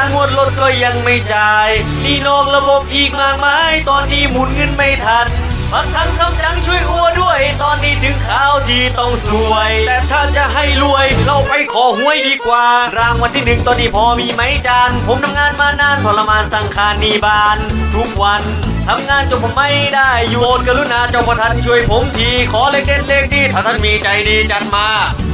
างวดรถก็ยังไม่จ่ายนี่นอกระบบอีกมากมาย ตอนนี้หมุนเงินไม่ทันพักทังซ้ำจังช่วยอัวด้วย ตอนนี้ถึงข่าวที่ต้องสวย แต่ถ้าจะให้รวย เราไปขอหวยดีกว่า รางวัลที่หนึ่งตอนนี้พอมีไหมจานผมทำงานมานานทรมานสังขารนีบาน ทุกวันทำงานจนผมไม่ได้อยู่โอนกรุณาเจ้าประทันช่วยผมที ขอเลขเด็ดเลขดีถ้าท่านมีใจดีจัดมา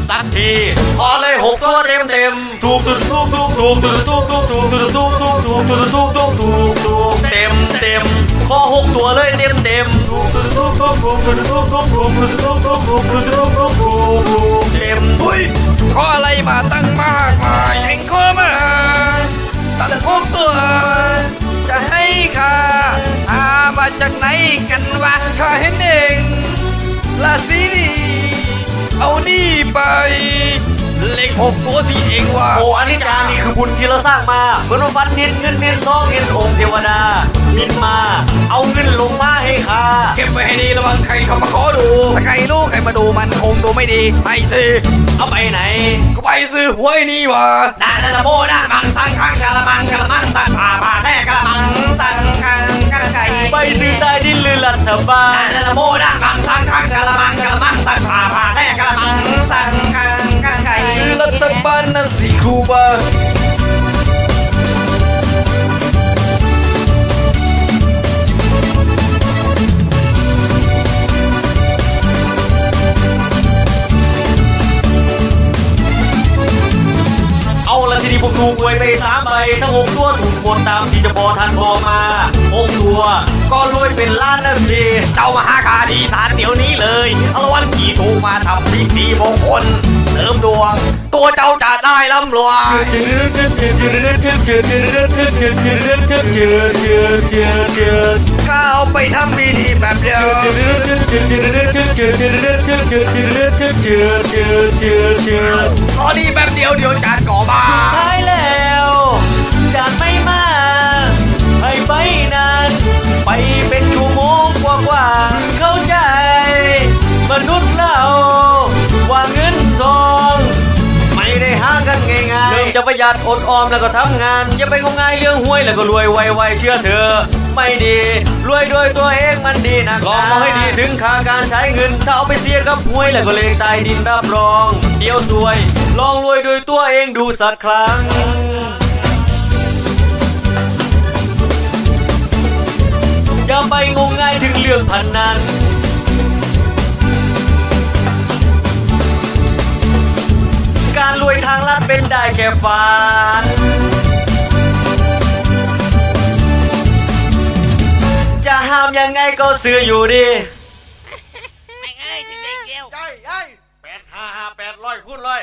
สักทีขอเลยหกตัวเต็มเต็มถูกตุดถูกถูกถูกตุดถูกถูกถูกตุดถูกตุ้กถูกตุดถูกถูกตุ้กถูกเต็มเต็มข้อหกตัวเลยเต็มเต็มถูกตุดถูกตุ้กถูกตุดถูกตุ้กถูกตุดถูกตุ้กถูกตุดถูกถูกถูกถูกเต็มอุ้ยข้ออะไรมาตั้งมากมายเองข้อมาตั้งหกตัวจะให้ข้าอามาจากไหนกันวะข้าเห็นเองราศีดี เอานี่ไป เลขหกตัวที่เองว่าโอ้อันนี้จานี่คือบุญที่เราสร้างมาเหมือนว่าฟันเน้นเงินเน้นทองเน้นองค์เทวดามินมา เอาเงินลงมาให้ข้าเก็บไว้ให้ดีระวังใครเข้ามาขอดูถ้าใครรู้ใครมาดูมันคงดูไม่ดีไปสิเอาไปไหนก็ไปซื้อหวยนี่วะดาดาโบดามังสังขังกะละมังกะละมังสังปาปาแท้กะละมังสังขังกะไก่ไปซื้อใต้ดินหรือรัฐบาลดาดาโบดามังสังขัง กะละมังกะละมังสังปาปาแท้กะละมังสังขังกะไก่คือรัฐบาลนั่นสิคูบาเอาละทีนี้ผมถูกหวยไปสามใบทั้งหกตัวถูกหมดตามที่จะพอทันพอมาหกตัว ก็รวยเป็นล้านนะสิเจ้ามาหาคาดีสารเดี๋ยวนี้ ถูกมาทำพิธีมงคลเสริมดวง ตัวเจ้าจะได้ร่ำรวยข้าวไปทำพิธีแบบเดียวตอนนี้แบบเดียวเดี๋ยว จะประหยัดอดออมแล้วก็ทำงาน อย่าไปงมงายเรื่องหวยแล้วก็รวยไวๆเชื่อเธอ ไม่ดีรวยด้วยตัวเองมันดีนะลองมองให้ดีถึงค่าการใช้เงิน ถ้าเอาไปเสียกับหวยแล้วก็เลงตายดินรับรอง เดี๋ยวสวย ลองรวยด้วยตัวเองดูสักครั้งอย่าไปงมงายถึงเรื่องพันนั้น เป็นได้แค่ฝันจะห้ามยังไงก็เสืออยู่ดีแม่งเอ้ยสิ่งเดียวใช่ใช่แปดห้าห้าแปดร้อยคูณร้อย